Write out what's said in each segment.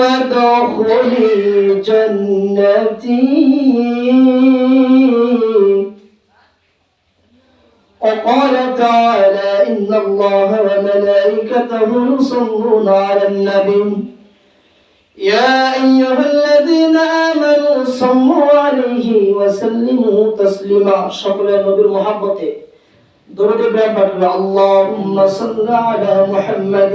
وادخلي جنتي وقال تعالى إن الله وملائكته يصلون على النبي. يا أيها الذين آمنوا صلوا عليه وسلموا تسليما. شكرا نبي محبته درود اللهم صل على محمد.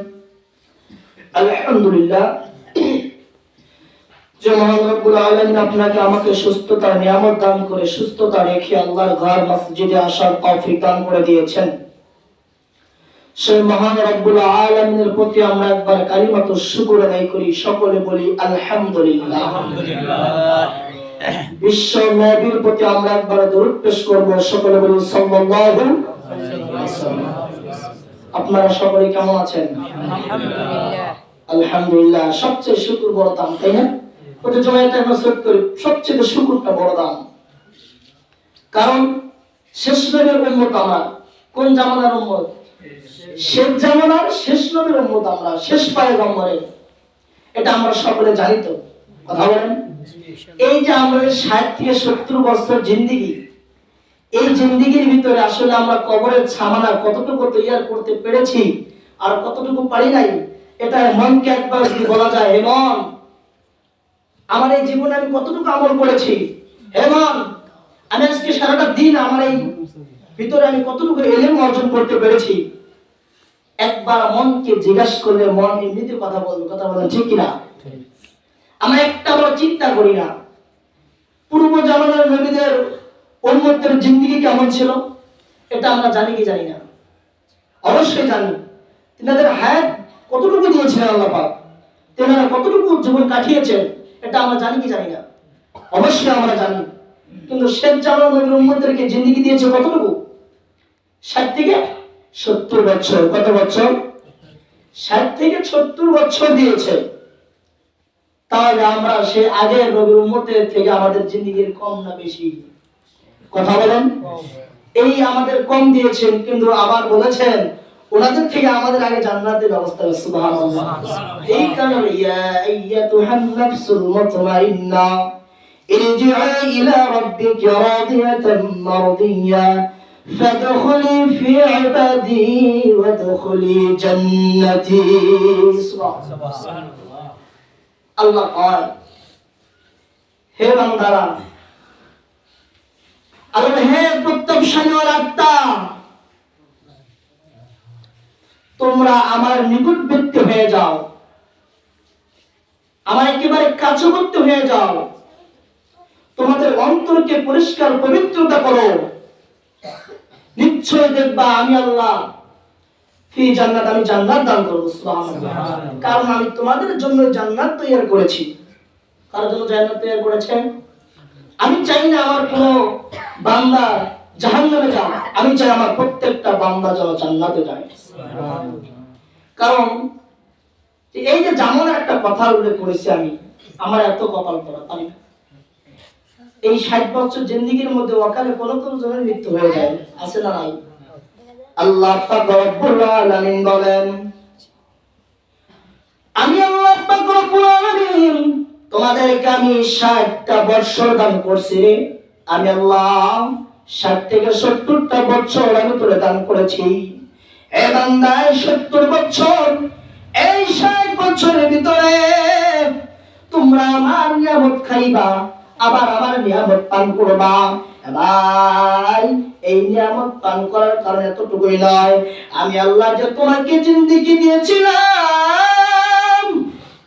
আলহামদুলিল্লাহ। যে আপনাকে আমাকে নিয়ামত দান করে সুস্থতা রেখে আল্লাহর ঘর মসজিদে আসার দান করে দিয়েছেন। সেই মহান রব্বুল প্রতি আমরা একবার আদায় করি সকলে বলি আলহামদুলিল্লাহ। বিশ্ব নবীর প্রতি আমরা একবার দরুদ পেশ করব সকলে বলি সাল্লাল্লাহু আলাইহি আপনারা সকলে কেমন আছেন? আলহামদুলিল্লাহ। সবচেয়ে শুকুর বড় দাম তাই না? প্রতি জমায়েতে আমরা সেট করি সবচেয়ে শুকুরটা বড় দাম। কারণ শেষ নবীর উম্মত আমরা কোন জামানার উম্মত? শেষ জামানার শেষ নবীর উম্মত আমরা শেষ পায়ে গম্বরের এটা আমরা সকলে জানি তো কথা বলেন? এই যে আমাদের ষাট থেকে সত্তর বছর জিন্দিগি এই জিন্দিগির ভিতরে আসলে আমরা কবরের ছামানা কতটুকু তৈয়ার করতে পেরেছি আর কতটুকু পারি নাই এটা মনকে একবার যদি বলা যায় হে মন আমার এই জীবনে আমি কতটুকু আমল করেছি? হে মন আমি আজকে সারাটা দিন আমার এই ভিতরে আমি কতটুকু এলেম অর্জন করতে পেরেছি? একবার মনকে জিজ্ঞাসা করলে মন এমনিতে কথা বলবে কথা বলেন ঠিক কিনা? আমরা একটা বড় চিন্তা করি না। পূর্ব জামানার নবীদের উম্মতের জিন্দিগি কেমন ছিল? এটা আমরা জানি কি জানি না। অবশ্যই জানি। তিনাদের হায়াত কতটুকু দিয়েছিলেন আল্লাহ পাক? তেনারা কতটুকু জীবন কাটিয়েছেন, এটা আমরা জানি কি জানি না। অবশ্যই আমরা জানি। কিন্তু শেখ জামাল নবীর উম্মতদেরকে জিন্দিগি দিয়েছে কতটুকু? ষাট থেকে সত্তর বছর। কত বছর? ষাট থেকে সত্তর বছর দিয়েছে। তাহলে আমরা সে আগের নবীর উম্মতের থেকে আমাদের জিন্দিগির কম না বেশি? কথা বলেন এই আমাদের কম দিয়েছেন কিন্তু আবার বলেছেন ওনাদের থেকে আমাদের আগে জান্নাতের ব্যবস্থা আছে সুবহানাল্লাহ এই কারণে ইয়া আইয়াতুহান নাফসুল মুতমাইন্না ارجعي إلى ربك راضية مرضية فادخلي في عبادي وادخلي جنتي سبحان আল্লাহ কয় হে বান্দারা আল্লাহ হে আত্মা তোমরা আমার নিকটবর্তী হয়ে যাও। আমার একেবারে কাছবর্তী হয়ে যাও। তোমাদের অন্তরকে পরিষ্কার পবিত্রতা করো। নিশ্চয় দেখবা আমি আল্লাহ ফি জান্নাত আমি জান্নাত দান করব কারণ আমি তোমাদের জন্য জান্নাত তৈরি করেছি। কার জন্য জান্নাত তৈরি করেছেন? আমি চাই না আমার কোন বান্দা জাহান্নামে যাক আমি চাই আমার প্রত্যেকটা বান্দা যেন জান্নাতে যায়। কারণ এই যে যেমন একটা কথা উল্লেখ করেছি আমি, আমার এত কপাল পড়া, তাই না? এই ষাট বছর জিন্দিগির মধ্যে অকালে কোনো কোনো জনের মৃত্যু হয়ে যায়, আছে না নাই? আল্লাহ আলামিন বলেন, আমি আল্লাহ রব্বুল আলামিন তোমাদেরকে আমি 60টা বছর দান করছি। আমি আল্লাহ 60 থেকে 70টা বছর আমি তোরে দান করেছি। 70 বছর, এই 60 বছরের ভিতরে তোমরা আমার নিয়ামত খাইবা, আবার আমার নিয়ামত পান করবা। ভাই, এই নিয়ামত পান করার কারণে এতটুকুই নয়। আমি আল্লাহ যে তোমাকে জিন্দিগি দিয়েছিলাম,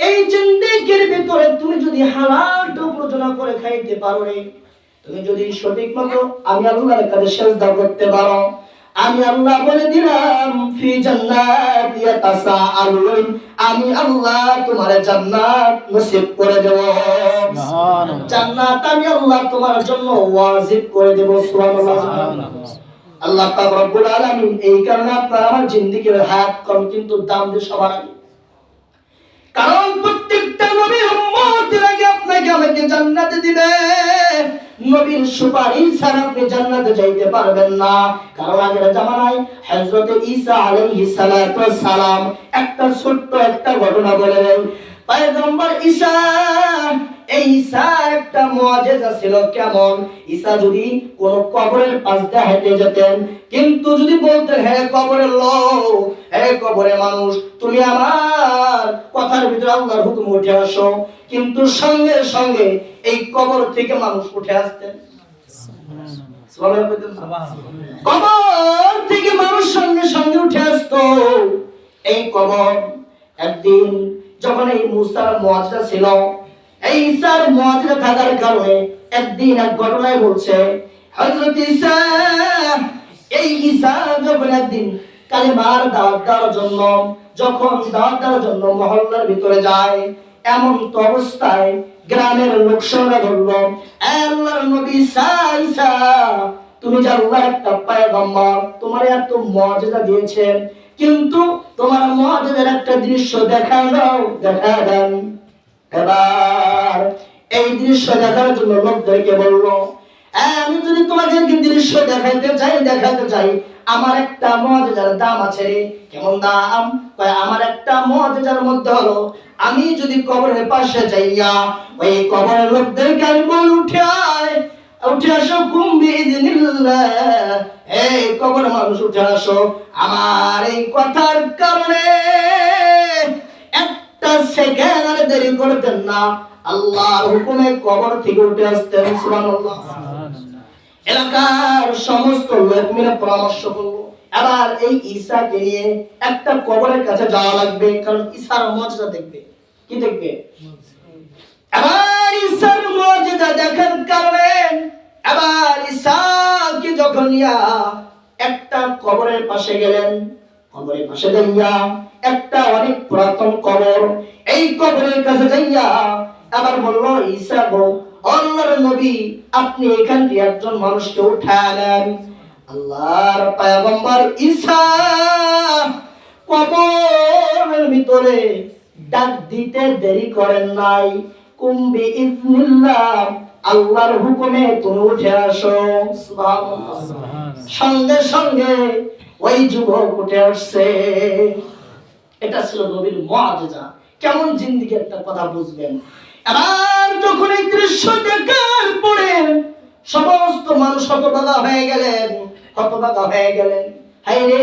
এই জিন্দিগির ভিতরে তুমি যদি হালাল প্রযোজনা করে খাইতে পারো রে। তুমি যদি সঠিক মতো আমি আল্লাহর কাছে সেজদা করতে পারো আমি আল্লাহ বলে দিলাম ফি জান্নাত ইয়াতাসাআলুন আমি আল্লাহ তোমার জান্নাত নসিব করে দেব। জান্নাত আমি আল্লাহ তোমার জন্য ওয়াজিব করে দেব সুবহানাল্লাহ। আল্লাহ পাক রব্বুল আলামিন এই কারণে আপনার আমার জিন্দেগির হায়াত কম কিন্তু দাম দিয়ে সবার কারণ নবীর সুপারিশ ছাড়া আপনি জান্নাতে যাইতে পারবেন না। কারণ আগের জামানায় হযরত ঈসা আলাইহিস সালাম একটা ছোট্ট একটা ঘটনা বলে দেন পয়গম্বর ঈসা এই ঈসা একটা মুআজিজা ছিল কেমন? ঈসা যদি কোন কবরের পাশ দিয়ে হেঁটে যেতেন, কিন্তু যদি বলতেন হ্যাঁ কবরের লোক হ্যাঁ কবরের মানুষ, তুমি আমার কথার ভিতরে আল্লাহর হুকুম উঠে আসো। কিন্তু সঙ্গে সঙ্গে এই কবর থেকে মানুষ উঠে আসতেন। কবর থেকে মানুষ সঙ্গে সঙ্গে উঠে আসতো। এই কবর একদিন যখন এই মুসার মুআজিজা ছিল, এই ঈসার মুআজিজা থাকার কারণে একদিন এক ঘটনায় বলছে, হযরত এই ঈসা যখন একদিন কালেমার দাওয়াত দেওয়ার জন্য, যখন দাওয়াত দেওয়ার জন্য মহল্লার ভিতরে যায়, এমন তো অবস্থায় গ্রামের লোক সঙ্গে ধরলো, "এ আল্লাহর নবী ঈসা তুমি যে একটা পয়গম্বর, তোমার এত মুআজিজা দিয়েছেন কিন্তু তোমার মুআজিজার একটা দৃশ্য দেখা দাও দেখা দেন। এবার এই দৃশ্য দেখার জন্য লোকদেরকে বলল "হ্যাঁ, আমি যদি তোমাকে কি দৃশ্য দেখাইতে চাই দেখাতে চাই আমার একটা মুআজিজার দাম আছে রে। কেমন দাম? আমার একটা মুআজিজার মধ্যে হলো আমি যদি কবরের পাশে যাইয়া ওই কবরের লোকদেরকে আমি বলি উঠে উঠে আসো কুম্ভি এই কবর মানুষ উঠে আসো। আমার এই কথার কারণে একটা সেকেন্ড আর দেরি করতেন না। আল্লাহর হুকুমে কবর থেকে উঠে আসতেন সুবহানাল্লাহ। এলাকার সমস্ত লোক মিলে পরামর্শ করল। এবার এই ঈসাকে নিয়ে একটা কবরের কাছে যাওয়া লাগবে কারণ ঈশার মজা দেখবে। কি দেখবে? ঈসার মজা দেখার কারণে ঈসাকে যখন নিয়া একটা কবরের পাশে গেলেন, কবরের পাশে যাইয়া একটা অনেক পুরাতন কবর এই কবরের কাছে যাইয়া আবার বলল ঈসা গো নবী, আপনি এখান থেকে একজন মানুষকে উঠালেন আল্লাহর পয়গম্বর ঈসা কবরের ভিতরে ডাক দিতে দেরি করেন নাই। কুম্বি ইজনিল্লাহ আল্লাহর হুকুমে তুমি উঠে আসো। সঙ্গে সঙ্গে ওই যুবক উঠে আসছে। এটা ছিল নবীর কেমন জিন্দিগি একটা কথা বুঝবেন। এবার যখন এই দৃশ্য দেখার পরে সমস্ত মানুষ হতবাগা হয়ে গেলেন হতবাগা হয়ে গেলেন। হাই রে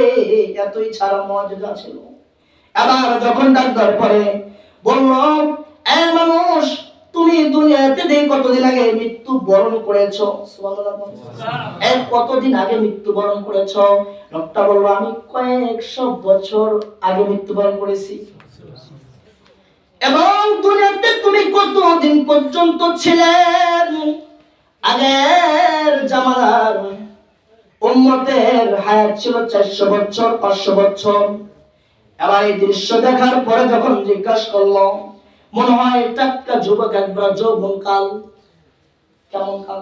এতই ছাড়া মুআজিজা ছিল। এবার যখন ডাক দেওয়ার পরে বলল এ মানুষ তুমি দুনিয়াতে দিয়ে কতদিন আগে মৃত্যু বরণ করেছ। এই কতদিন আগে মৃত্যু বরণ করেছ? লোকটা বলল আমি কয়েকশো বছর আগে মৃত্যুবরণ করেছি। এবং দুনিয়াতে তুমি কতদিন পর্যন্ত ছিলেন আগের জামানার উম্মতের হায়াত ছিল চারশো বছর পাঁচশো বছর। এবার এই দৃশ্য দেখার পরে যখন জিজ্ঞাসা করল মনে হয় টাটকা যুবক একবার যৌবন কাল কেমন কাল?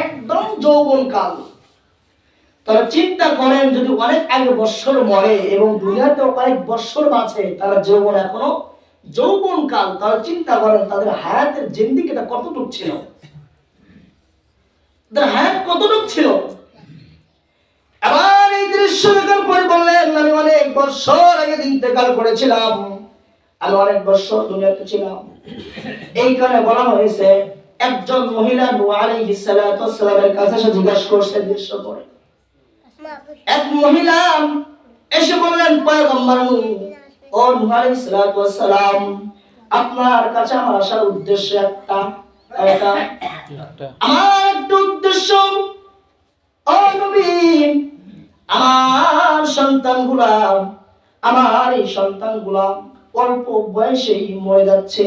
একদম যৌবন কাল তারা চিন্তা করেন, যদি অনেক আগে বৎসর মরে এবং কয়েক বাঁচে, তারা যৌবন এখনও যৌবন কাল তারা চিন্তা করেন, তাদের হায়াতের জিন্দিগিটা কতটুক ছিল? তাদের হায়াত কতটুক ছিল? এবার এই দৃশ্য দেখার পরে বললেন, আমি অনেক বৎসর আগে ইন্তেকাল করেছিলাম। আমি অনেক বৎসর দুনিয়াতে ছিলাম। বলা হয়েছে, একজন মহিলা কাছে এসে জিজ্ঞাসা করছে দৃশ্য পরে এক মহিলা এসে বললেন, পয়গম্বর ও সালাম আপনার কাছে আমার আসার উদ্দেশ্য একটা আমার উদ্দেশ্য। আমার সন্তানগুলা, আমার এই সন্তানগুলা অল্প বয়সেই মরে যাচ্ছে।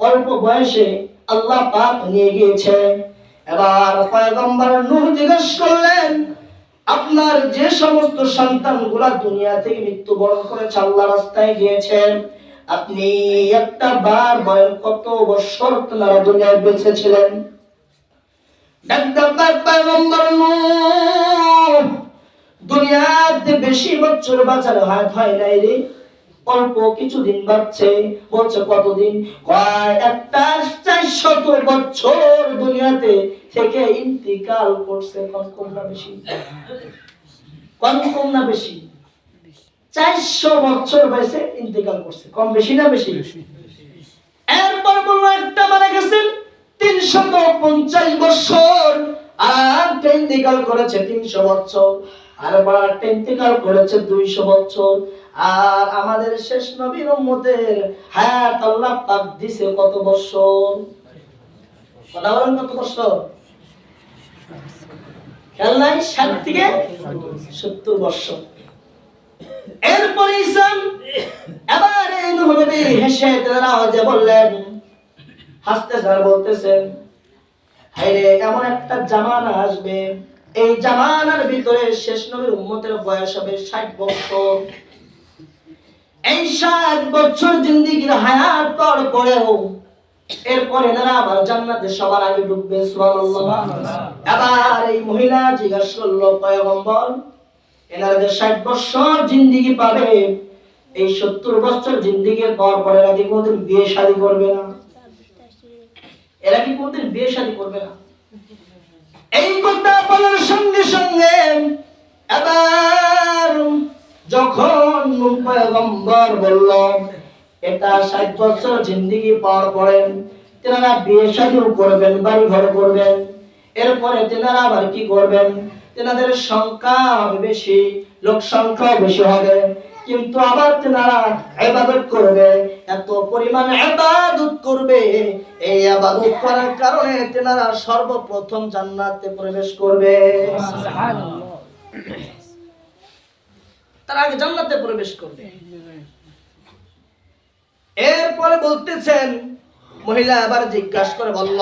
অল্প বয়সে আল্লাহ পাক নিয়ে গিয়েছে। এবার পয়গম্বর নূহ জিজ্ঞেস করলেন, আপনার যে সমস্ত সন্তানগুলা দুনিয়া থেকে মৃত্যুবরণ করেছে, আল্লাহ রাস্তায় গিয়েছেন। আপনি একটা বার বয়স কত বছর আপনারা দুনিয়ায় বেঁচে ছিলেন? দুনিয়াতে বেশি বছর বাঁচার হাত হয় নাই রে। অল্প কিছুদিন বাঁচছে বলছে কতদিন? কয়, একটা চারশত বছর দুনিয়াতে থেকে ইন্তিকাল করছে কম না বেশি? কম না বেশি? চারশো বছর বয়সে ইন্তিকাল করছে, কম বেশি না বেশি? এরপর একটা মারা গেছেন পঞ্চাশ বছর। আর ইন্তিকাল করেছে তিনশো বছর। আর আবার ইন্তিকাল করেছে দুইশো বছর। আর আমাদের শেষ নবীর উম্মতের হায়াত আল্লাহ পাক দিছে কত বছর? কথা বলেন কত বছর? খেয়াল নাই? ষাট থেকে সত্তর বছর। এরপরে ইসলাম এবার এই নবী হেসে আওয়াজে বললেন, হাসতে স্যার বলতেছেন হাইরে এমন একটা জামানা আসবে। এই জামানার ভিতরে শেষ নবীর উম্মতের বয়স হবে ষাট বছর। এই ষাট বছর জিন্দিগির হায়াত পর পরেও এরপরে এনারা আবার জান্নাতে সবার আগে ঢুকবে এবার এই মহিলা জিজ্ঞাসা করল পয়গম্বর এনারা যে ষাট বছর জিন্দিগি পাবে এই সত্তর বছর জিন্দিগির পর পর এরা কি কোনদিন বিয়ে শাদী করবে না? এরা কি কোনদিন বিয়ে শাদী করবে না? এই কথা বলার সঙ্গে সঙ্গে এবার যখন পয়গম্বর বলল, এটা ষাট বছর জিন্দিগি পাওয়ার পরে তেনারা বিয়ে শাদীও করবেন বাড়ি ঘর করবেন। এরপরে তেনারা আবার কি করবেন? তেনাদের সংখ্যা বেশি, লোক সংখ্যা বেশি হবে। কিন্তু আবার তেনারা ইবাদত করবে, এত পরিমাণ ইবাদত করবে। এই ইবাদত করার কারণে তেনারা সর্বপ্রথম জান্নাতে প্রবেশ করবে। তারা আগে জান্নাতে প্রবেশ করবে। এরপরে বলতেছেন, মহিলা আবার জিজ্ঞাসা করে বলল,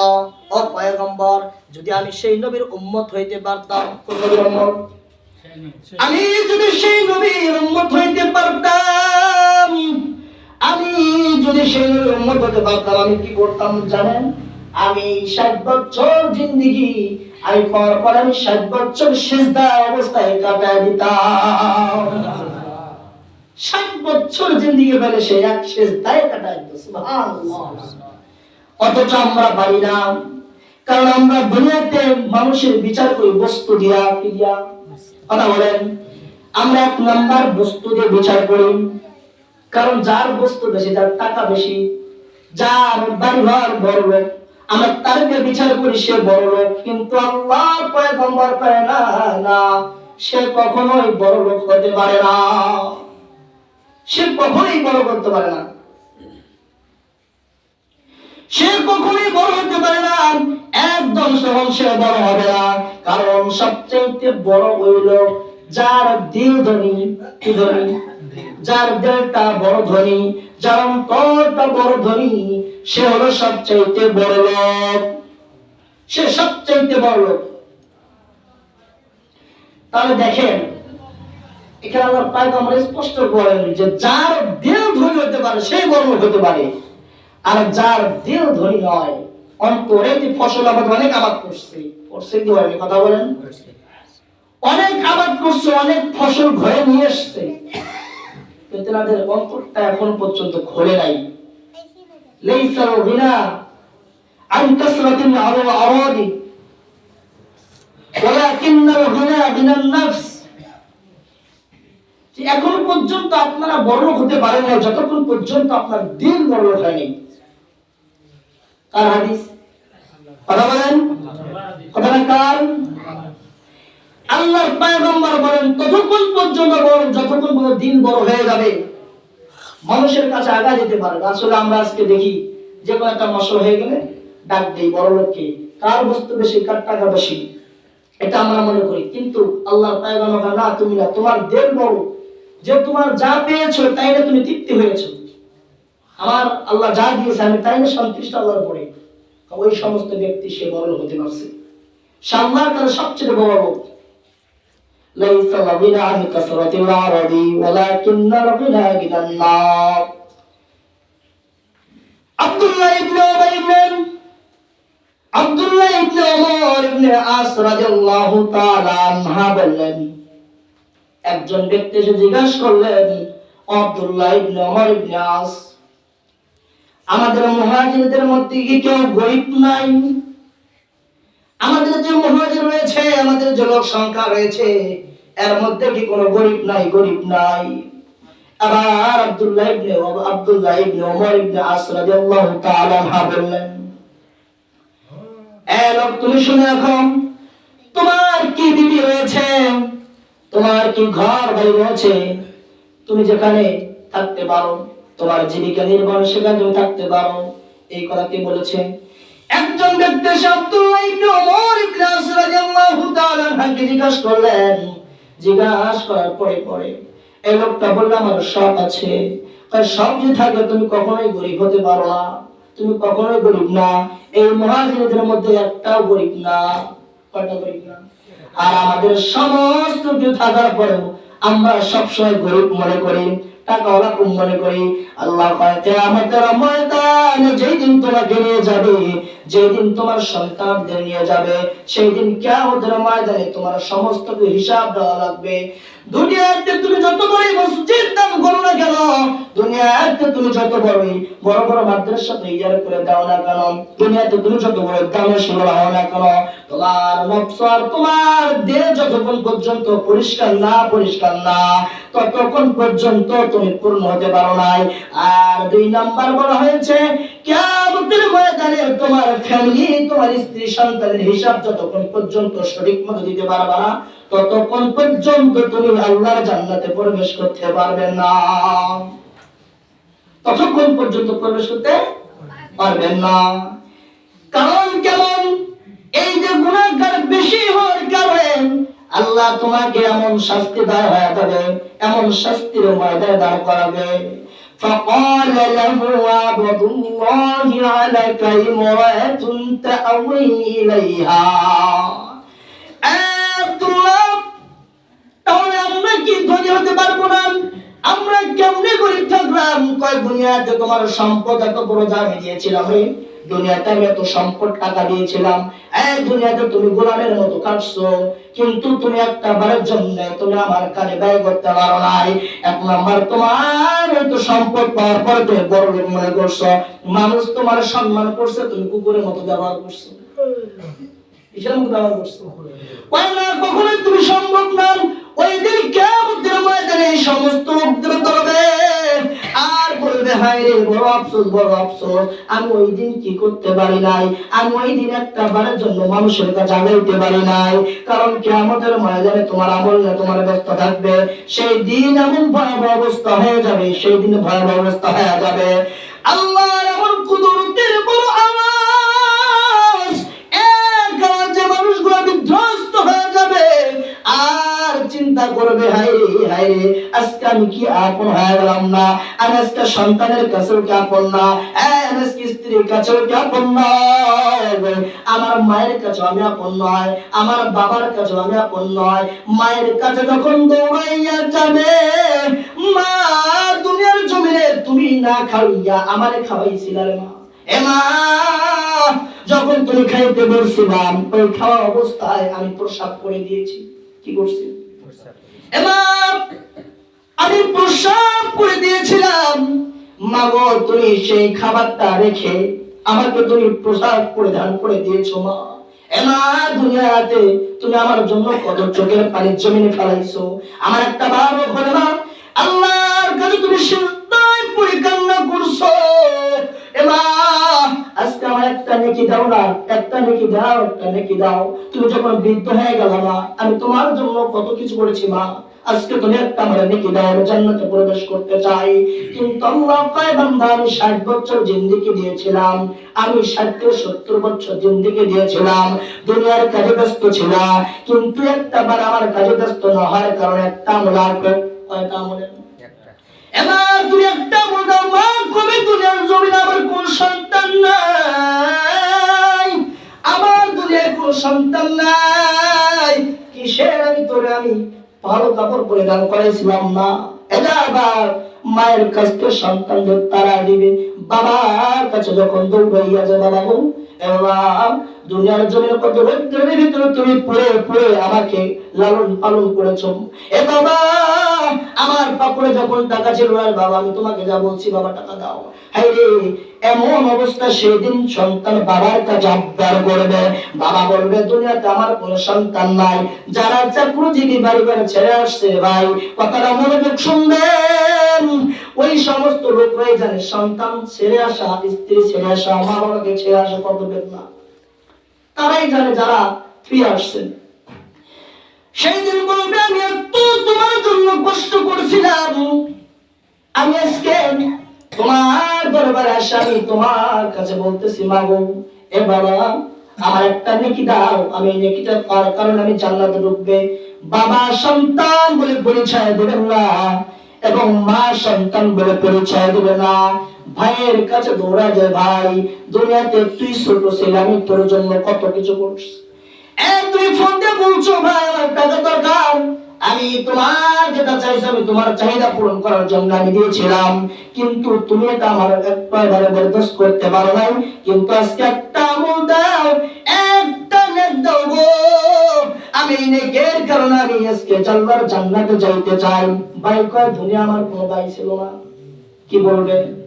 ও পয়গম্বর, যদি আমি সেই নবীর উম্মত হইতে পারতাম? আমি যদি সেই নবীর উম্মত হইতে পারতাম, আমি যদি সেই নবীর উম্মত হতে পারতাম, আমি কি করতাম জানেন? আমি ষাট বছর জিন্দিগি আমি পর পর আমি ষাট বছর সিজদা অবস্থায় কাটায় দিতাম। ষাট বছর জিন্দিগি পেলে সে এক শেষ দায় কাটায় দিত অথচ আমরা পারি না, কারণ আমরা দুনিয়াতে মানুষের বিচার করি, বস্তু দিয়া দিয়া? কথা বলেন, আমরা এক নাম্বার বস্তু দিয়ে বিচার করি, কারণ যার বস্তু বেশি, যার টাকা বেশি, যার বাড়ি ঘর বড় আমরা তারকে বিচার করি সে বড় লোক, কিন্তু আল্লাহ পয়গম্বর করে না না, সে কখনোই বড় লোক হতে পারে না। সে কখনোই বড় করতে পারে না। সে কখনোই বড় হতে পারে না, একদম সহন সে বড় হবে না। কারণ সবচেয়ে বড় ওই লোক, যার দিল ধনী, কি ধনী? যার দিলটা বড় ধনী, যার অন্তরটা বড় ধনী সে হলো সবচাইতে বড় লোক। সে সবচাইতে বড় লোক। তাহলে দেখেন, এখানে আল্লাহ পায়গম্বর স্পষ্ট বলেন যে যার দিল ধনী হতে পারে, সেই বড় হতে পারে। আর যার দিল ধনী নয়, অন্তরে যে ফসল আবাদ অনেক আবাদ করছে। করছে কি হয় কথা বলেন? অনেক আবাদ করছে, অনেক ফসল ঘরে নিয়ে এসছে। কিন্তু তাদের অন্তরটা এখন পর্যন্ত খোলে নাই। আন কাসরাতিন আলা আওয়াদি ওয়ালাকিন্নাল গিনা বিনান নাফস যে এখনও পর্যন্ত আপনারা বড় হতে পারেন না যতক্ষণ পর্যন্ত আপনার দিন বড় হয়নি। কার হাদিস? কথা বলেন? কথাটা কার? আল্লাহর পয়গম্বর বলেন, ততক্ষণ পর্যন্ত বড় যতক্ষণ পর্যন্ত দিন বড় হয়ে যাবে। মানুষের কাছে আগা যেতে পারে। আসলে আমরা আজকে দেখি যে কোনো একটা মশলা হয়ে গেলে ডাক দেই বড় লোককে কার বস্তু বেশি কার টাকা বেশি? এটা আমরা মনে করি। কিন্তু আল্লাহর পয়গম্বর বলেন, না তুমি না তোমার দেন বড়। যে তোমার যা পেয়েছ তাই না তুমি তৃপ্তি হয়েছো? আমার আল্লাহ যা দিয়েছে আমি তাই না সন্তুষ্ট আল্লাহর পরে ওই সমস্ত ব্যক্তি সে বড় হতে পারছে। সে আল্লাহর কাছে সবচেয়ে বড় ليس الغنى عن كثرة العرب ولكن الغنى غنى النار আব্দুল্লাহ ইবনে ওমর ইবনে আব্দুল্লাহ ইবনে ওমর ইবনে আস রাদিয়াল্লাহু তাআলা আনহা বললেন একজন ব্যক্তি এসে জিজ্ঞাসা করলেন আব্দুল্লাহ ইবনে ওমর ইবনে আস আমাদের মুহাজিরদের মধ্যে কি কেউ গরিব নাই আমাদের যে মুহাজির রয়েছে, আমাদের যে লোক সংখ্যা রয়েছে, এর মধ্যে কি কোনো গরিব নাই গরিব নাই? আবার আব্দুল্লাহ ইবনে আব্দুল্লাহ ইবনে ওমর ইবনে আস রাদিয়াল্লাহু তাআলা বললেন, এ লোক, তুমি শুনে রাখো, তোমার কি বিবি রয়েছে? তোমার কি ঘর বাড়ি রয়েছে? তুমি যেখানে থাকতে পারো, তোমার জীবিকা নির্ভর সেখানে তুমি থাকতে পারো। এই কথা কে বলেছে। একজন ব্যক্তি আব্দুল্লাহ ইবনে ওমর ইবনে আস রাদিয়াল্লাহু তাআলা আনহাকে জিজ্ঞাসা করলেন, জিজ্ঞাসা করার পরে পরে এই লোকটা বলল আমার সব আছে। আর সব যে থাকে তুমি কখনোই গরিব হতে পারো না। তুমি কখনোই গরিব না। এই মহাজিনদের মধ্যে একটাও গরিব না। কয়টা গরিব না? আর আমাদের সমস্ত কিছু থাকার পরেও আমরা সবসময় গরিব মনে করি টাকা কম মনে করি। আল্লাহ কিয়ামতের ময়দানে যেই দিন তোমাকে নিয়ে যাবে যেই দিন তোমার সন্তানদের নিয়ে যাবে সেই দিন কিয়ামতের ময়দানে তোমার সমস্ত হিসাব দেওয়া লাগবে। পরিষ্কার না পরিষ্কার না, ততক্ষণ পর্যন্ত তুমি পূর্ণ হতে পারো নাই। আর দুই নাম্বার বলা হয়েছে প্রবেশ করতে পারবে না। ততক্ষণ পর্যন্ত প্রবেশ করতে পারবেন না। কারণ কেমন? এই যে গুণাগার বেশি হওয়ার কারণে আল্লাহ তোমাকে এমন শাস্তি দায় হয়ে যাবে এমন শাস্তির ময়দানে দাঁড় করাবে। فقال له عبد الله عليك امرأة تأوي إليها আব্দুল্লাহ তাহলে আমরা কি ধনী হতে পারবো না আমরা কেমনে গরিব থাকলাম কয় দুনিয়াতে তোমার সম্পদ এত বড় যা আমি দিয়েছিলাম রে দুনিয়াতে আমি এত সম্পদ টাকা দিয়েছিলাম এই দুনিয়াতে তুমি গোলামের মতো কাটছো কিন্তু তুমি একটা বারের জন্য তুমি আমার কানে ব্যয় করতে পারো নাই। এক নাম্বার, তোমার এত সম্পদ পাওয়ার পর তুমি বড় লোক মনে করছ। মানুষ তোমার সম্মান করছে, তুমি কুকুরের মতো ব্যবহার করছ। কখনোই তুমি সম্ভব না ওই দিন কিয়ামতের ময়দানে এই সমস্ত লোকদের ধরবে। আর বলবে, হায় রে, বড় আফসোস বড় আফসোস। আমি ওই দিন কি করতে পারি নাই? আমি ওই দিন একটা বারের জন্য মানুষের কাছে আগাইতে পারি নাই। কারণ কিয়ামতের ময়দানে তোমার আমল না তোমার ব্যস্ত থাকবে। সেই দিন এমন ভয়াবহ অবস্থা হয়ে যাবে, সেই দিন ভয়াবহ অবস্থা হয়ে যাবে। আল্লাহর চিন্তা করবে, হায় হায় আজকে আমি কি আপন হয়ে গেলাম না? আমি আজকে সন্তানের কাছেও কি আপন না? আজকে স্ত্রীর কাছেও কি আপন নয় আমার মায়ের কাছে আমি আপন নয়, আমার বাবার কাছে আমি আপন নয়। মায়ের কাছে যখন দৌড়াইয়া যাবে, মা, দুনিয়ার জমিনে তুমি না খাইয়া আমারে খাওয়াইছিলা মা। এ মা, যখন তুমি খাইতে বসছিলাম ওই খাওয়া অবস্থায় আমি প্রসাব করে দিয়েছি। কি করছি এমা, আমি প্রসাব করে দিয়েছিলাম। মা গো তুমি সেই খাবারটা রেখে আমাকে তুমি প্রসাব করে দান করে দিয়েছ, মা। এমা, দুনিয়াতে তুমি আমার জন্য কত চোখের পানি জমিনে ফেলাইছো। আমার একটা বারো ঘরে না আল্লাহর কাছে তুমি সিদ্ধায় পরিকান্না করছ। এমা আজকে আমার একটা নেকি দাও না, একটা নেকি দাও, একটা নেকি দাও। তুমি যখন বৃদ্ধ হয়ে গেল মা, আমি তোমার জন্য কত কিছু করেছি মা। আজকে তুমি একটা আমার নেকি দাও, আমি জান্নাতে প্রবেশ করতে চাই। কিন্তু আল্লাহ কয় আমি ষাট বছর দিয়েছিলাম। আমি ষাট সত্তর বছর জিন্দিগি দিয়েছিলাম। দুনিয়ার কাজে ব্যস্ত ছিলাম। কিন্তু একটা বার আমার কাজে ব্যস্ত না হওয়ার কারণে একটা আমল কয়টা আমলের এবার তুমি একটা বলতো মা, কবে দুনিয়ার জমিনে আমার কোন সন্তান নাই। আমার দুনিয়ায় কোন সন্তান নাই। কিসের আমি তোরে আমি ভালো কাপড় পরে দান করাইছিলাম না এটা আবার মায়ের কাছ থেকে সন্তানদের তারা দিবে। বাবার কাছে যখন দৌড়াইয়া যায় বাবা গো এ বাবা দুনিয়ার জমির কত রৌদ্রের ভিতরে তুমি পড়ে পড়ে আমাকে লালন পালন করেছ। এ বাবা, আমার পাপড়ে যখন টাকা ছিল না, বাবা, আমি তোমাকে যা বলছি, বাবা, টাকা দাও। হাই রে, এমন অবস্থা সেদিন সন্তান বাবার কাছে আবদার করবে। বাবা বলবে, দুনিয়াতে আমার কোনো সন্তান নাই। যারা চাকরিজীবী বাড়ি ছেড়ে আসছে ভাই, কথাটা মনোযোগ শুনবেন। ওই সমস্ত লোকরাই জানে সন্তান ছেড়ে আসা, স্ত্রী ছেড়ে আসা মা বাবাকে ছেড়ে আসা কত বেদনা। তারাই জানে যারা ফিরে আসছেন সেই দিন বলবে, আমি এত তোমার জন্য কষ্ট করছিলাম। আমি আজকে তোমার দরবারে আসে, আমি তোমার কাছে বলতেছি, মা গো, এ বাবা, আমার একটা নেকি দাও। আমি এই নেকিটা পাওয়ার কারণে আমি জান্নাতে ঢুকবে। বাবা সন্তান বলে পরিচয় দেবেন না, এবং মা সন্তান বলে পরিচয় দেবে না। ভাইয়ের কাছে দৌড়া যায়, ভাই, দুনিয়াতে তুই ছোট ছেলে, আমি তোর জন্য কত কিছু করছি? ফোন দিয়ে বলছো, ভাই টাকা দরকার। আমি তোমার যেটা আমি তোমার চাহিদা পূরণ করার জন্য আমি দিয়েছিলাম। কিন্তু তুমি এটা আমার বরদাস্ত করতে পারো নাই। কিন্তু আজকে একটা আমল দাও, একটা নেক আমি নেকের কারণে আমি আজকে জান্নাতে যাইতে চাই। ভাই কয়, দুনিয়া আমার কোনো ভাই ছিল না। কি বলবে?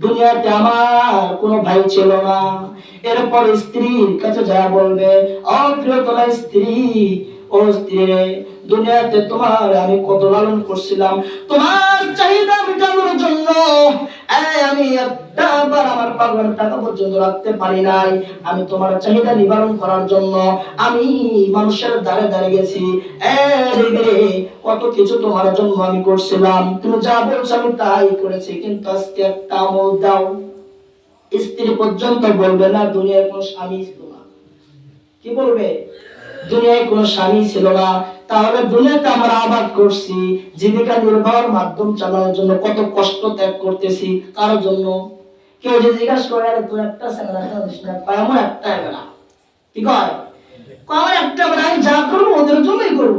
দুনিয়াতে আমার কোনো ভাই ছিল না। এরপর স্ত্রীর কাছে যা বলবে অপ্রিয়তলা স্ত্রী, ও স্ত্রী দুনিয়াতে তোমার আমি কত লালন করছিলাম। তোমার চাহিদা মেটানোর জন্য আমি একটা আমার পাগল টাকা পর্যন্ত রাখতে পারি নাই। আমি তোমার চাহিদা নিবারণ করার জন্য আমি মানুষের দ্বারে দ্বারে গেছি। কত কিছু তোমার জন্য আমি করছিলাম। তুমি যা বলছো আমি তাই করেছি, কিন্তু আজকে একটা আমল দাও। স্ত্রী পর্যন্ত বলবে, না, দুনিয়ার কোনো স্বামী ছিল না। কি বলবে? দুনিয়ায় কোনো স্বামী ছিল না, তাহলে দুনিয়াতে আমরা আবাদ করছি, জীবিকা নির্বাহের মাধ্যম চালানোর জন্য কত কষ্ট ত্যাগ করতেছি কার জন্য? কেউ যে জিজ্ঞাসা করে, আরে, তোর একটা স্যাংরা আমার একটা বেলা। কি কয়? আমার একটা বেলা, আমি যা করব ওদের জন্যই করব।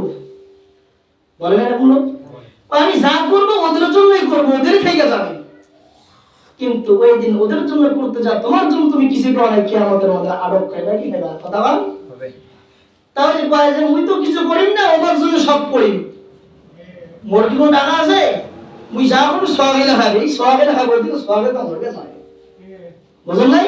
বলে না? কয়, আমি যা করব ওদের জন্যই করব ওদের থেকে যাবে। কিন্তু ওই দিন ওদের জন্য করতে যা, তোমার জন্য তুমি কিছু করো কি আমাদের মধ্যে আরব কায়দা কি নেবা কথা বল। তাহলে কয় যে, মুই তো কিছু করিম না ওদের জন্য সব করিম। মোর কি কোনো টাকা আছে? মুই যা করব সোয়াগেলে খাবে। এই সোয়াগেলে খাব কিন্তু সোয়াগে তো মরবে নয়। বুঝলেন নাই?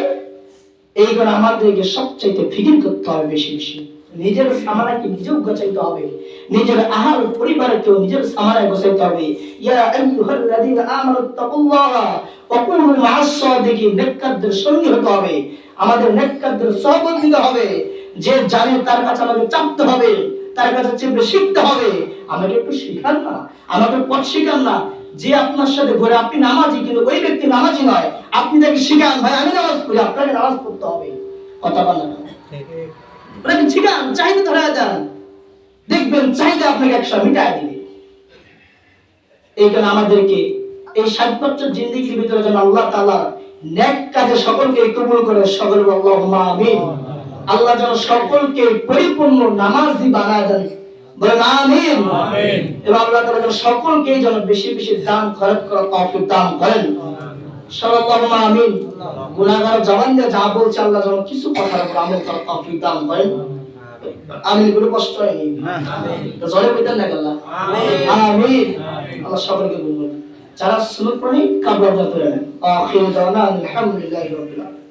এই করে আমাদেরকে সবচাইতে ফিকির করতে হবে বেশি বেশি। নিজের সামানাকে নিজেও গোছাইতে হবে। নিজের আহার পরিবারকেও নিজের সামানায় গোছাইতে হবে। ইয়া আইয়ুহাল্লাযীনা আমানু তাকুল্লাহ ওয়া কুনু মা'আস সাদিকিন নেককারদের সঙ্গী হতে হবে। আমাদের নেককারদের সহবত নিতে হবে। যে জানে তার কাছে আমাকে চাপতে হবে, তার কাছে চেপে শিখতে হবে, আমাকে একটু শিখান না, আমাকে পথ শিখান না। যে আপনার সাথে ঘুরে আপনি নামাজি, কিন্তু ওই ব্যক্তি নামাজি নয়, আপনি তাকে শিখান, ভাই, আমি নামাজ পড়ি, আপনাকে নামাজ পড়তে হবে। কথা বলেন ওনাকে শিখান, চাহিদা ধরা যান দেখবেন চাহিদা আপনাকে একশো মিটাই দিবে। এই আমাদেরকে এই ষাট বছর জিন্দিগির ভিতরে যেন আল্লাহ তাআলা নেক কাজে সকলকে কবুল করে, সকল আল্লাহুম্মা আমিন। আল্লাহ যেন সকলকে পরিপূর্ণ নামাজি বানায় দেন। বলেন আমিন। আমিন। এবং আল্লাহ তাআলা যেন সকলকে যেন বেশি বেশি দান খরচ করার তৌফিক দান করেন। সাল্লাল্লাহু আমিন। গুনাহগার জবান দিয়ে যা বলছে আল্লাহ যেন কিছু কথার উপর আমল করার তৌফিক দান করেন। আমিন বলে কষ্ট হয়নি। জলে কইতেন না আল্লাহ। আমিন। আল্লাহ সকলকে যারা কাবলা করে নেন। আখির আলহামদুলিল্লাহি